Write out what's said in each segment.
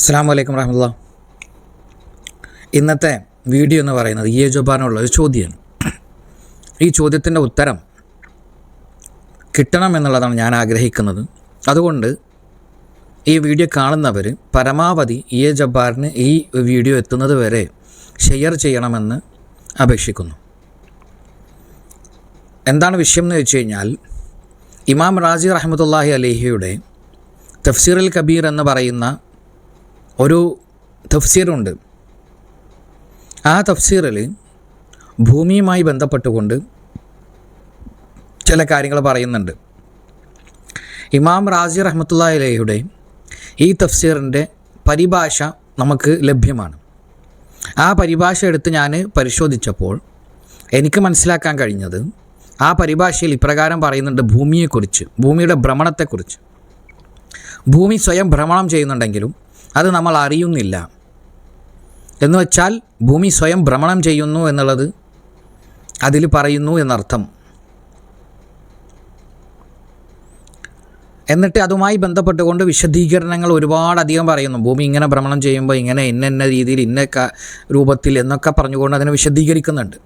അസ്സാം വലൈക്കും വരഹമുല്ല ഇന്നത്തെ വീഡിയോ എന്ന് പറയുന്നത് ഇ എ ജോബാനുള്ള ഒരു ചോദ്യമാണ്. ഈ ചോദ്യത്തിന്റെ ഉത്തരം കിട്ടണം എന്നുള്ളതാണ് ഞാൻ ആഗ്രഹിക്കുന്നത്. അതുകൊണ്ട് ഈ വീഡിയോ കാണുന്നവർ പരമാവധി ഇ എ ജബ്ബാറിന് ഈ വീഡിയോ എത്തുന്നത് വരെ ഷെയർ ചെയ്യണമെന്ന് അപേക്ഷിക്കുന്നു. എന്താണ് വിഷയം എന്ന് വെച്ച് കഴിഞ്ഞാൽ ഇമാം റാജി റഹമത്തല്ലാഹി അലേഹിയുടെ തഫ്സീർ അൽ കബീർ എന്ന് പറയുന്ന ഒരു തഫ്സീറുണ്ട്. ആ തഫ്സീറിൽ ഭൂമിയുമായി ബന്ധപ്പെട്ടുകൊണ്ട് ചില കാര്യങ്ങൾ പറയുന്നുണ്ട്. ഇമാം റാസി റഹ്മത്തുള്ള അലയുടെ ഈ തഫ്സീറിന്റെ പരിഭാഷ നമുക്ക് ലഭ്യമാണ്. ആ പരിഭാഷ എടുത്ത് ഞാൻ പരിശോധിച്ചപ്പോൾ എനിക്ക് മനസ്സിലാക്കാൻ കഴിഞ്ഞത് ആ പരിഭാഷയിൽ ഇപ്രകാരം പറയുന്നുണ്ട് ഭൂമിയെക്കുറിച്ച് ഭൂമിയുടെ ഭ്രമണത്തെക്കുറിച്ച്. ഭൂമി സ്വയം ഭ്രമണം ചെയ്യുന്നുണ്ടെങ്കിലും അത് നമ്മൾ അറിയുന്നില്ല. എന്ന് വെച്ചാൽ ഭൂമി സ്വയം ഭ്രമണം ചെയ്യുന്നു എന്നുള്ളത് അതിൽ പറയുന്നു എന്നർത്ഥം. എന്നിട്ട് അതുമായി ബന്ധപ്പെട്ടുകൊണ്ട് വിശദീകരണങ്ങൾ ഒരുപാടധികം പറയുന്നു. ഭൂമി ഇങ്ങനെ ഭ്രമണം ചെയ്യുമ്പോൾ ഇങ്ങനെ ഇന്ന ഇന്ന രീതിയിൽ ഇന്ന രൂപത്തിൽ എന്നൊക്കെ പറഞ്ഞുകൊണ്ട് അതിനെ വിശദീകരിക്കുന്നുണ്ട്.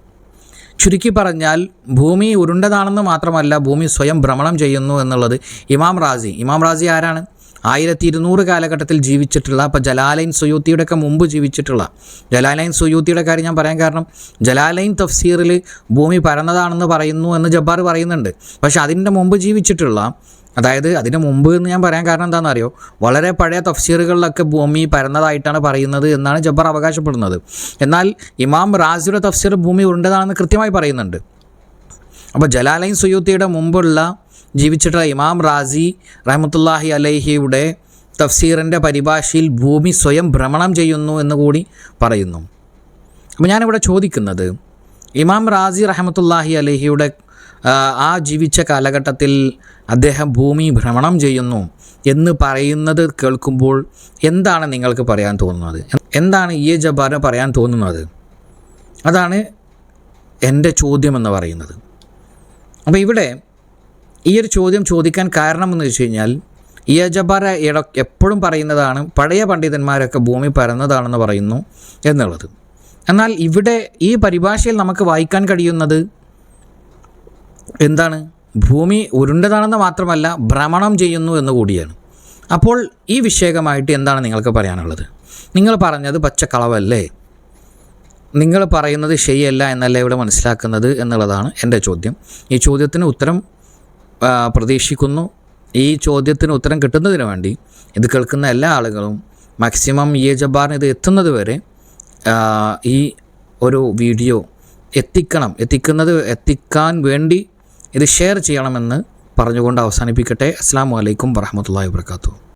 ചുരുക്കി പറഞ്ഞാൽ ഭൂമി ഉരുണ്ടതാണെന്ന് മാത്രമല്ല ഭൂമി സ്വയം ഭ്രമണം ചെയ്യുന്നു എന്നുള്ളത് ഇമാം റാസി. ഇമാം റാസി ആരാണ്? ആയിരത്തി ഇരുന്നൂറ് കാലഘട്ടത്തിൽ ജീവിച്ചിട്ടുള്ള അപ്പോൾ ജലാലൈൻ സുയൂത്തിയുടെ ഒക്കെ മുമ്പ് ജീവിച്ചിട്ടുള്ള ജലാലൈൻ സുയൂത്തിയുടെ കാര്യം ഞാൻ പറയാൻ കാരണം ജലാലൈൻ തഫ്സീറിൽ ഭൂമി പരന്നതാണെന്ന് പറയുന്നു എന്ന് ജബ്ബാർ പറയുന്നുണ്ട്. പക്ഷെ അതിന്റെ മുമ്പ് ജീവിച്ചിട്ടുള്ള അതായത് അതിന് മുമ്പ് എന്ന് ഞാൻ പറയാൻ കാരണം എന്താണെന്ന് അറിയോ വളരെ പഴയ തഫ്സീറുകളിലൊക്കെ ഭൂമി പരന്നതായിട്ടാണ് പറയുന്നത് എന്നാണ് ജബ്ബർ അവകാശപ്പെടുന്നത്. എന്നാൽ ഇമാം റാസിയുടെ തഫ്സീർ ഭൂമി ഉണ്ടതാണെന്ന് കൃത്യമായി പറയുന്നുണ്ട്. അപ്പോൾ ജലാലൈൻ സുയൂത്തിയുടെ മുമ്പുള്ള ജീവിച്ചിട്ടുള്ള ഇമാം റാസി റഹമത്തുല്ലാഹി അലൈഹിയുടെ തഫ്സീറിന്റെ പരിഭാഷയിൽ ഭൂമി സ്വയം ഭ്രമണം ചെയ്യുന്നു എന്ന് കൂടി പറയുന്നു. അപ്പോൾ ഞാനിവിടെ ചോദിക്കുന്നത് ഇമാം റാസി റഹമത്തുല്ലാഹി അലഹിയുടെ ആ ജീവിച്ച കാലഘട്ടത്തിൽ അദ്ദേഹം ഭൂമി ഭ്രമണം ചെയ്യുന്നു എന്ന് പറയുന്നത് കേൾക്കുമ്പോൾ എന്താണ് നിങ്ങൾക്ക് പറയാൻ തോന്നുന്നത്? എന്താണ് ഇ എ ജബ്ബാറിന് പറയാൻ തോന്നുന്നത്? അതാണ് എന്റെ ചോദ്യമെന്ന് പറയുന്നത്. അപ്പോൾ ഇവിടെ ഈ ഒരു ചോദ്യം ചോദിക്കാൻ കാരണമെന്ന് വെച്ച് കഴിഞ്ഞാൽ അജബാര ഇട എപ്പോഴും പറയുന്നതാണ് പഴയ പണ്ഡിതന്മാരൊക്കെ ഭൂമി പരന്നതാണെന്ന് പറയുന്നു എന്നുള്ളത്. എന്നാൽ ഇവിടെ ഈ പരിഭാഷയിൽ നമുക്ക് വായിക്കാൻ കഴിയുന്നത് എന്താണ്? ഭൂമി ഉരുണ്ടതാണെന്ന് മാത്രമല്ല ഭ്രമണം ചെയ്യുന്നു എന്ന് കൂടിയാണ്. അപ്പോൾ ഈ വിഷയകമായിട്ട് എന്താണ് നിങ്ങൾക്ക് പറയാനുള്ളത്? നിങ്ങൾ പറഞ്ഞത് പച്ചക്കളവല്ലേ? നിങ്ങൾ പറയുന്നത് ശരിയല്ല എന്നല്ല ഇവിടെ മനസ്സിലാക്കുന്നത് എന്നുള്ളതാണ് എന്റെ ചോദ്യം. ഈ ചോദ്യത്തിന് ഉത്തരം പ്രതീക്ഷിക്കുന്നു. ഈ ചോദ്യത്തിന് ഉത്തരം കിട്ടുന്നതിന് വേണ്ടി ഇത് കേൾക്കുന്ന എല്ലാ ആളുകളും മാക്സിമം ഇ എ ഇത് എത്തുന്നത് വരെ ഈ ഒരു വീഡിയോ എത്തിക്കണം. എത്തിക്കുന്നത് എത്തിക്കാൻ വേണ്ടി ഇത് ഷെയർ ചെയ്യണമെന്ന് പറഞ്ഞുകൊണ്ട് അവസാനിപ്പിക്കട്ടെ. അസ്സാം വലൈക്കും വറഹമത്തല്ലാ വാത്തു